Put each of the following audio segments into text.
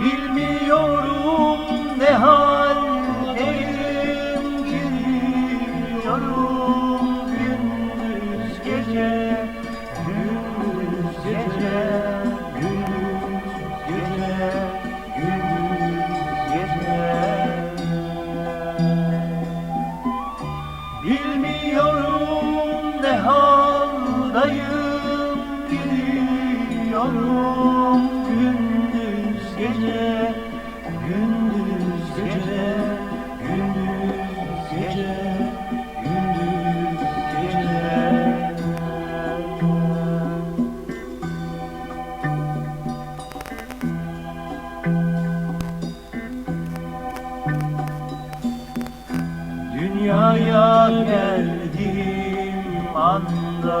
Bilmiyorum ne haldeyim Gidiyorum gündüz gece Gündüz gece Gündüz gece Gündüz gece. Bilmiyorum ne haldayım gece Gündüz gece Gündüz gece Gündüz gece. Dünyaya geldiğim anda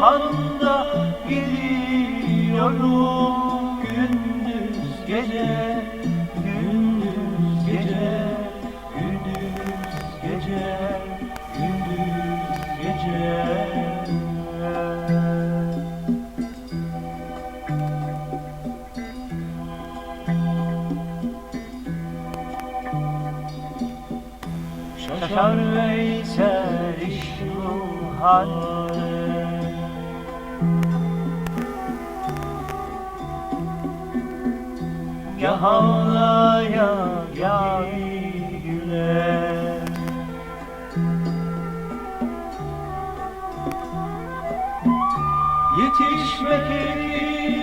handa gidiyorum gündüz gece gündüz gece gündüz gece gündüz gece. Şaşar Veysel iş bu Ya ağlaya ya güle Yetişmek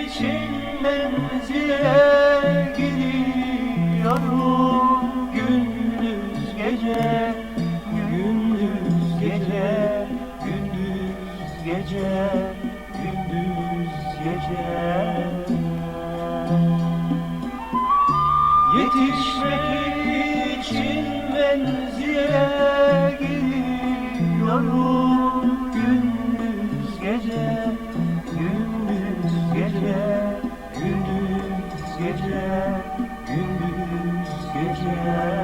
için menzile gidiyorum gündüz gece gündüz gece gündüz gece gündüz gece Yetişmek için menzile gidiyorum gündüz gece gündüz gece gündüz gece gündüz gece